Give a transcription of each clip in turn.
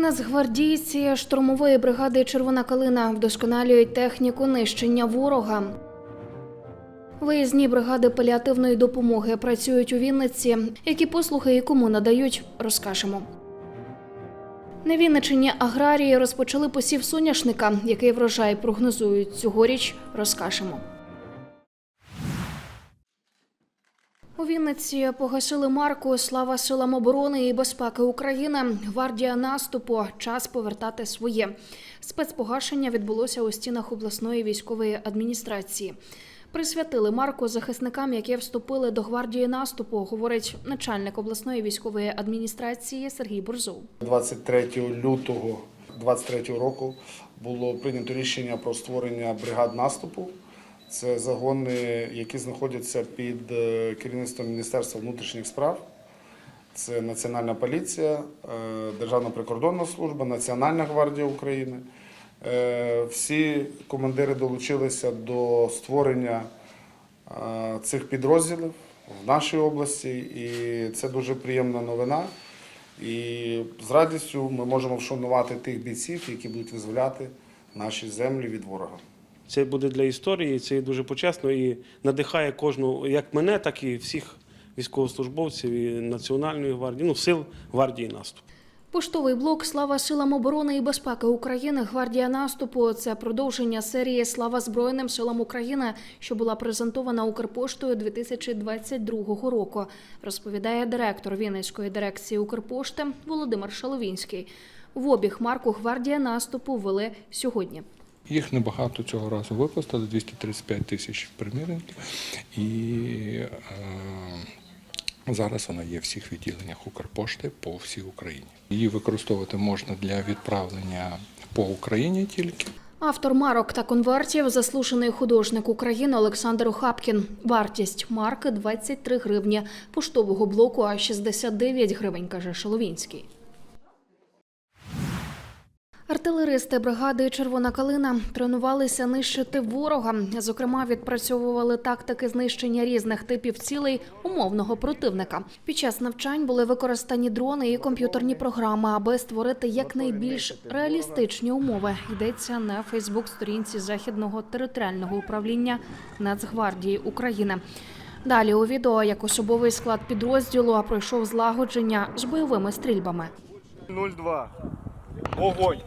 Нацгвардійці штурмової бригади Червона калина вдосконалюють техніку нищення ворога. Виїзні бригади паліативної допомоги працюють у Вінниці. Які послуги і кому надають, розкажемо. На Вінничині аграрії розпочали посів соняшника, який врожай прогнозують цьогоріч, розкажемо. У Вінниці погасили марку Слава силам оборони і безпеки України. Гвардія наступу. Час повертати своє. Спецпогашення відбулося у стінах обласної військової адміністрації. Присвятили марку захисникам, які вступили до гвардії наступу, говорить начальник обласної військової адміністрації Сергій Бурзов. 23 лютого 23 року було прийнято рішення про створення бригад наступу. Це загони, які знаходяться під е, керівництвом Міністерства внутрішніх справ. Це Національна поліція, е, Державна прикордонна служба, Національна гвардія України. Е, Всі командири долучилися до створення цих підрозділів в нашій області, і це дуже приємна новина. І з радістю ми можемо вшанувати тих бійців, які будуть визволяти наші землі від ворога. Це буде для історії, це дуже почесно і надихає кожну, як мене, так і всіх військовослужбовців і Національної гвардії, ну, сил гвардії наступу. Поштовий блок Слава силам оборони і безпеки України. Гвардія наступу це продовження серії Слава Збройним силам України, що була презентована Укрпоштою 2022 року. Розповідає директор Вінницької дирекції Укрпошти Володимир Шаловінський. В обіг марку Гвардія наступу ввели сьогодні. Їх небагато цього разу випустили, 235 тисяч примірників. І е, зараз вона є в всіх відділеннях Укрпошти по всій Україні. Її використовувати можна для відправлення по Україні тільки. Автор марок та конвертів заслужений художник України Олександр Охапкін. Вартість марки 23 гривні, поштового блоку аж 69 гривень, каже Шаловінський. Артилеристи бригади Червона калина тренувалися нищити ворога. Зокрема, відпрацьовували тактики знищення різних типів цілей умовного противника. Під час навчань були використані дрони і комп'ютерні програми, аби створити якнайбільш реалістичні умови. Йдеться на Фейсбук-сторінці західного територіального управління Нацгвардії України. Далі у відео як особовий склад підрозділу пройшов злагодження з бойовими стрільбами. 0,2. Огонь.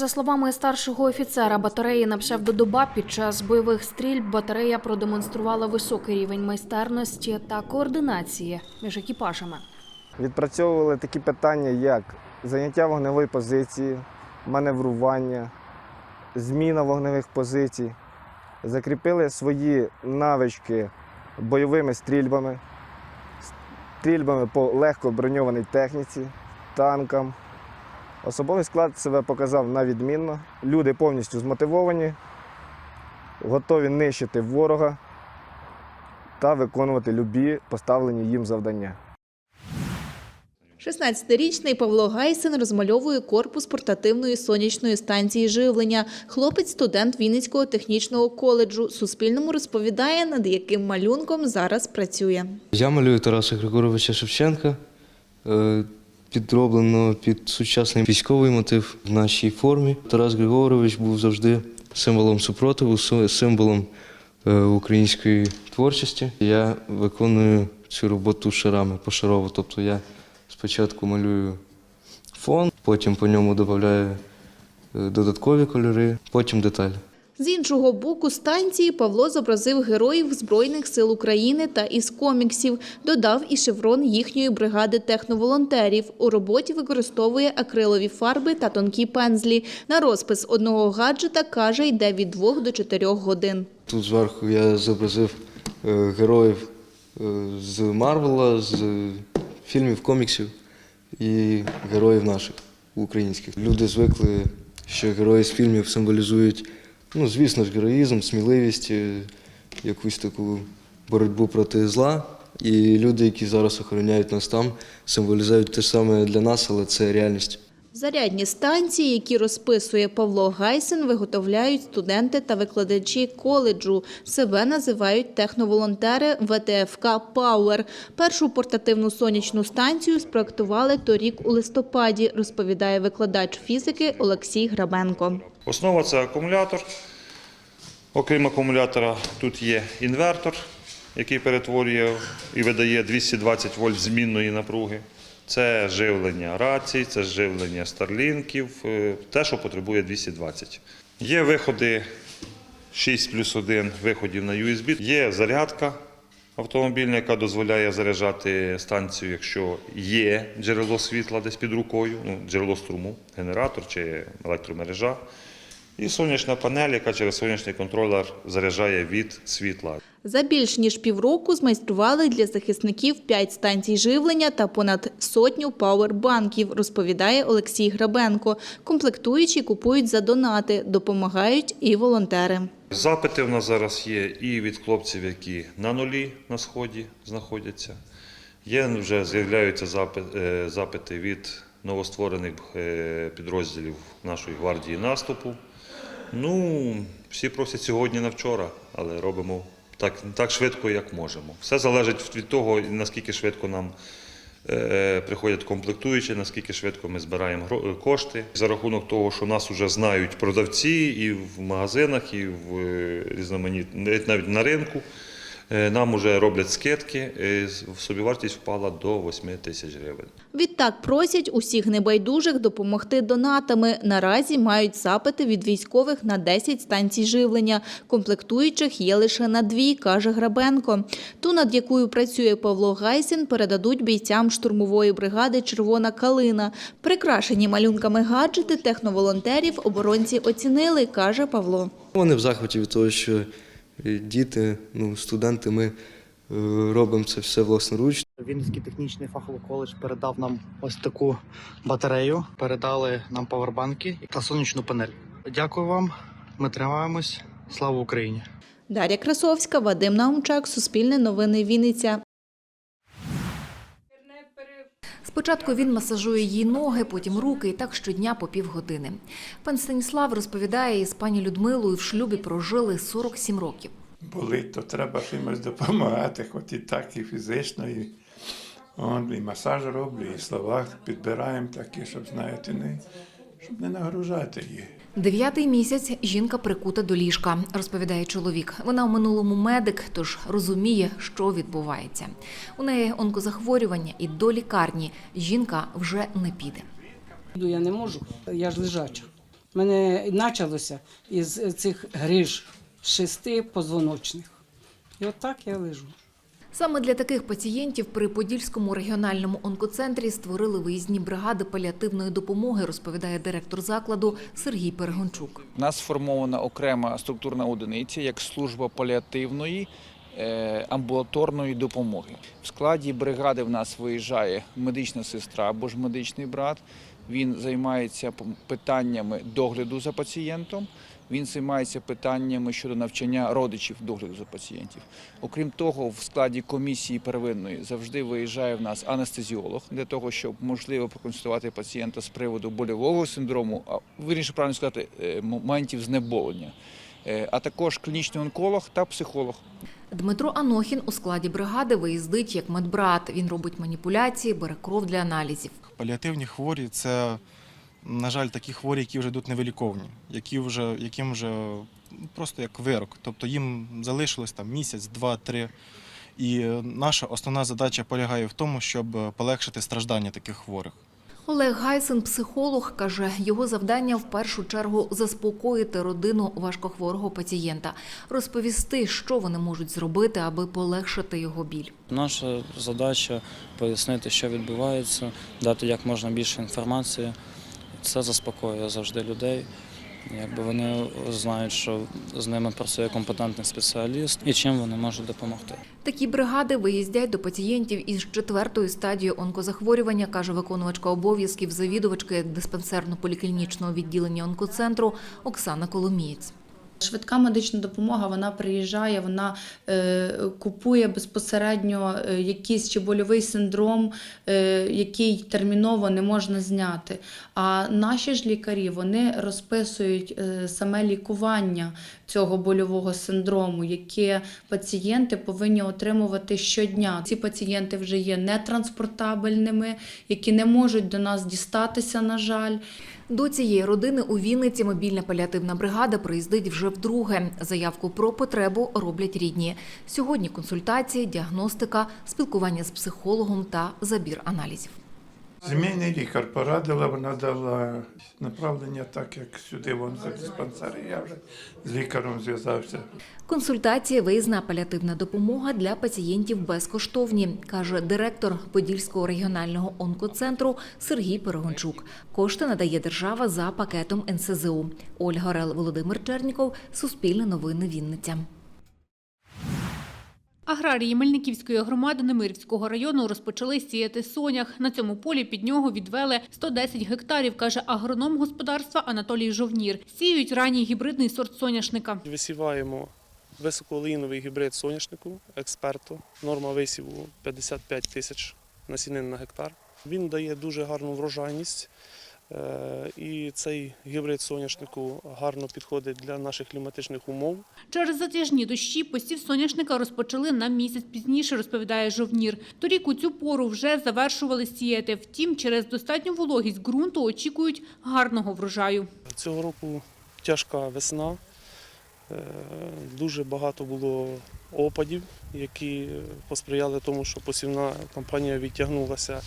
За словами старшого офіцера батареї на псевдодоба, під час бойових стрільб батарея продемонструвала високий рівень майстерності та координації між екіпажами. Відпрацьовували такі питання, як заняття вогневої позиції, маневрування, зміна вогневих позицій. Закріпили свої навички бойовими стрільбами, стрільбами по легко броньованій техніці, танкам. Особовий склад себе показав на відмінно. Люди повністю змотивовані, готові нищити ворога та виконувати любі поставлені їм завдання. 16-річний Павло Гайсин розмальовує корпус портативної сонячної станції живлення. Хлопець – студент Вінницького технічного коледжу. Суспільному розповідає, над яким малюнком зараз працює. Я малюю Тараса Григоровича Шевченка. Підроблено під сучасний військовий мотив в нашій формі. Тарас Григорович був завжди символом супротиву, символом е, української творчості. Я виконую цю роботу шарами пошарово. Тобто я спочатку малюю фон, потім по ньому додаю е, додаткові кольори, потім деталі. З іншого боку станції Павло зобразив героїв Збройних сил України та із коміксів. Додав і шеврон їхньої бригади техноволонтерів. У роботі використовує акрилові фарби та тонкі пензлі. На розпис одного гаджета, каже, йде від 2 до 4 годин. Тут зверху я зобразив е, героїв е, з Марвела, з фільмів, коміксів і героїв наших українських. Люди звикли, що герої з фільмів символізують, ну, звісно ж, героїзм, сміливість, е, якусь таку боротьбу проти зла. І люди, які зараз охороняють нас там, символізують те ж саме для нас, але це реальність. Зарядні станції, які розписує Павло Гайсен, виготовляють студенти та викладачі коледжу. Себе називають техноволонтери ВТФК «Пауер». Першу портативну сонячну станцію спроектували торік у листопаді, розповідає викладач фізики Олексій Грабенко. Основа це акумулятор. Окрім акумулятора, тут є інвертор, який перетворює і видає 220 вольт змінної напруги. Це живлення рацій, це живлення старлінків, е, те, що потребує 220. Є виходи 6 плюс 1 виходів на USB. Є зарядка автомобільна, яка дозволяє заряджати станцію, якщо є джерело світла десь під рукою, ну, джерело струму, генератор чи електромережа. І сонячна панель, яка через сонячний контролер заряджає від світла. За більш ніж півроку змайстрували для захисників 5 станцій живлення та понад сотню пауербанків, розповідає Олексій Грабенко. Комплектуючі купують за донати, допомагають і волонтери. Запити в нас зараз є і від хлопців, які на нулі на сході знаходяться. Є вже з'являються е, запити від новостворених е, підрозділів нашої гвардії наступу. Ну, всі просять сьогодні на вчора, але робимо так, так швидко, як можемо. Все залежить від того, наскільки швидко нам е, приходять комплектуючі, наскільки швидко ми збираємо кошти. За рахунок того, що нас вже знають продавці і в магазинах, і в е, різноманітних, навіть на ринку. Е, Нам вже роблять скидки, собівартість впала до 8 тисяч гривень. Відтак просять усіх небайдужих допомогти донатами. Наразі мають запити від військових на 10 станцій живлення. Комплектуючих є лише на дві, каже Грабенко. Ту, над якою працює Павло Гайсін, передадуть бійцям штурмової бригади Червона калина. Прикрашені малюнками гаджети техноволонтерів оборонці оцінили, каже Павло. Вони в захваті від того, що діти, ну, студенти, ми е, робимо це все власноруч. Вінницький технічний фаховий коледж передав нам ось таку батарею, передали нам павербанки та сонячну панель. Дякую вам. Ми тримаємось. Слава Україні! Дар'я Красовська, Вадим Наумчак, Суспільне новини Вінниця. Спочатку він масажує їй ноги, потім руки, і так щодня по півгодини. Пан Станіслав розповідає, із пані Людмилою в шлюбі прожили 47 років. болить, то треба чимось допомагати, хоч і так, і фізично, і, он, і масаж роблю, і слова підбираємо такі, щоб, знаєте, не, щоб не нагружати їх. Дев'ятий місяць жінка прикута до ліжка, розповідає чоловік. Вона у минулому медик, тож розуміє, що відбувається. У неї онкозахворювання, і до лікарні жінка вже не піде. Я не можу, я ж лежача. Мене почалося із цих гриж шести позвоночних. І отак я лежу. Саме для таких пацієнтів при Подільському регіональному онкоцентрі створили виїзні бригади паліативної допомоги, розповідає директор закладу Сергій Перегончук. У нас сформована окрема структурна одиниця як служба паліативної е, амбулаторної допомоги. В складі бригади в нас виїжджає медична сестра або ж медичний брат. Він займається питаннями догляду за пацієнтом. Він займається питаннями щодо навчання родичів догляду за пацієнтів. Окрім того, в складі комісії первинної завжди виїжджає в нас анестезіолог для того, щоб можливо проконсультувати пацієнта з приводу больового синдрому, а вірніше правильно сказати, е, моментів знеболення. Е, А також клінічний онколог та психолог. Дмитро Анохін у складі бригади виїздить як медбрат. Він робить маніпуляції, бере кров для аналізів. Паліативні хворі це, на жаль, такі хворі, які вже йдуть невиліковні, які вже, яким вже ну, просто як вирок. Тобто їм залишилось там місяць, два, три. І наша основна задача полягає в тому, щоб полегшити страждання таких хворих. Олег Гайсен, психолог, каже, його завдання в першу чергу заспокоїти родину важкохворого пацієнта, розповісти, що вони можуть зробити, аби полегшити його біль. Наша задача пояснити, що відбувається, дати як можна більше інформації. Це заспокоює завжди людей. Якби вони знають, що з ними працює компетентний спеціаліст і чим вони можуть допомогти. Такі бригади виїздять до пацієнтів із четвертою стадією онкозахворювання, каже виконувачка обов'язків завідувачки диспансерно-поліклінічного відділення онкоцентру Оксана Коломієць. Швидка медична допомога вона приїжджає, вона е, купує безпосередньо е, якийсь чи больовий синдром, е, який терміново не можна зняти. А наші ж лікарі вони розписують е, саме лікування цього больового синдрому, яке пацієнти повинні отримувати щодня. Ці пацієнти вже є нетранспортабельними, які не можуть до нас дістатися, на жаль. До цієї родини у Вінниці мобільна паліативна бригада приїздить вже вдруге. Заявку про потребу роблять рідні. Сьогодні консультації, діагностика, спілкування з психологом та забір аналізів. Сімейний лікар порадила, вона дала направлення, так як сюди вон за і Я вже з лікарем зв'язався. Консультація, виїзна паліативна допомога для пацієнтів безкоштовні, каже директор Подільського регіонального онкоцентру Сергій Перегончук. Кошти надає держава за пакетом НСЗУ. Ольга Орел, Володимир Черніков, Суспільне новини Вінниця. Аграрії Мельниківської громади Немирівського району розпочали сіяти сонях. На цьому полі під нього відвели 110 гектарів, каже агроном господарства Анатолій Жовнір. Сіють ранній гібридний сорт соняшника. Висіваємо високооліновий гібрид соняшнику експерту. Норма висіву 55 тисяч насінин на гектар. Він дає дуже гарну врожайність. Е, І цей гібрид соняшнику гарно підходить для наших кліматичних умов. Через затяжні дощі посів соняшника розпочали на місяць пізніше, розповідає Жовнір. Торік у цю пору вже завершували сіяти. Втім, через достатню вологість ґрунту очікують гарного врожаю. Цього року тяжка весна. Е, Дуже багато було опадів, які посприяли тому, що посівна кампанія відтягнулася.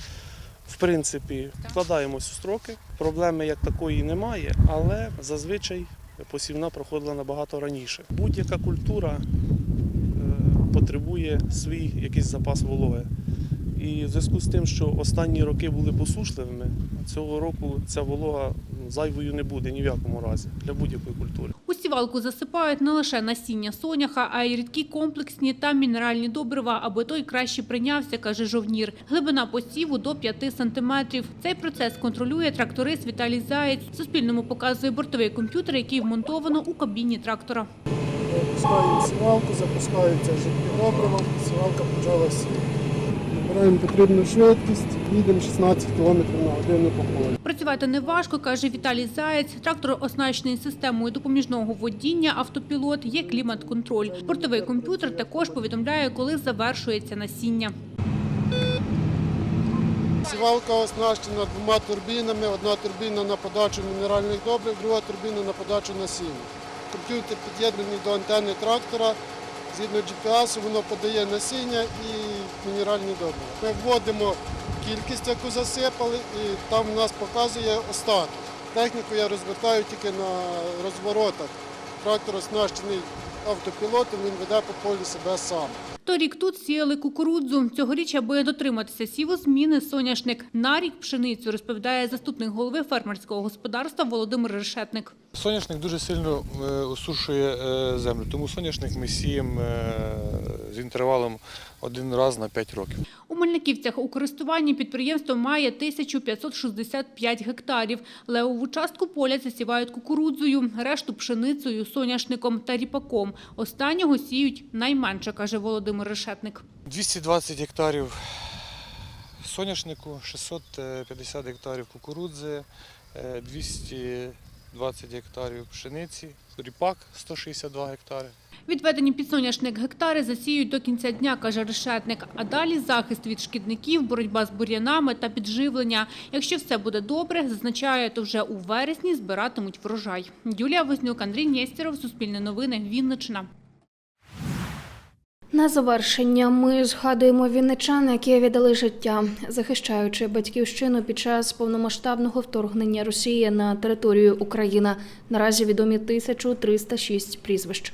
В принципі, вкладаємось у строки. Проблеми як такої немає, але зазвичай посівна проходила набагато раніше. Будь-яка культура е, потребує свій якийсь запас вологи. І в зв'язку з тим, що останні роки були посушливими, цього року ця волога зайвою не буде ні в якому разі для будь-якої культури. У сівалку засипають не лише насіння соняха, а й рідкі комплексні та мінеральні добрива, аби той краще прийнявся, каже Жовнір. Глибина посіву до 5 сантиметрів. Цей процес контролює тракторист Віталій Заєць. Суспільному показує бортовий комп'ютер, який вмонтовано у кабіні трактора. Запускаємо сівалку, запускаються жидкі добрива, сівалка почала сіяти. Набираємо потрібну швидкість, їдемо 16 км на годину по полі. Працювати не важко, каже Віталій Заєць. Трактор оснащений системою допоміжного водіння, автопілот, є клімат-контроль. Бортовий комп'ютер також повідомляє, коли завершується насіння. Сівалка оснащена двома турбінами. Одна турбіна на подачу мінеральних добрив, друга турбіна на подачу насіння. Комп'ютер під'єднаний до антени трактора. Згідно GPS воно подає насіння і мінеральні добрива. Ми вводимо кількість, яку засипали, і там в нас показує остаток. Техніку я розвертаю тільки на розворотах. Трактор оснащений автопілотом, він веде по полі себе сам. Торік тут сіяли кукурудзу. Цьогоріч, аби дотриматися сівозміни, соняшник на рік пшеницю, розповідає заступник голови фермерського господарства Володимир Решетник. Соняшник дуже сильно е, осушує е, землю, тому соняшник ми сіємо е, з інтервалом один раз на 5 років. У Мельниківцях у користуванні підприємство має 1565 гектарів. Левову частку поля засівають кукурудзою, решту пшеницею, соняшником та ріпаком. Останнього сіють найменше, каже Володимир Решетник. 220 гектарів соняшнику, 650 гектарів кукурудзи, 200 20 гектарів пшениці, ріпак 162 гектари. Відведені під соняшник гектари засіють до кінця дня, каже решетник. А далі захист від шкідників, боротьба з бур'янами та підживлення. Якщо все буде добре, зазначає, то вже у вересні збиратимуть врожай. Юлія Вознюк, Андрій Нєстєров, Суспільне новини, Вінничина. На завершення ми згадуємо вінничан, які віддали життя, захищаючи батьківщину під час повномасштабного вторгнення Росії на територію України. Наразі відомі 1306 прізвищ.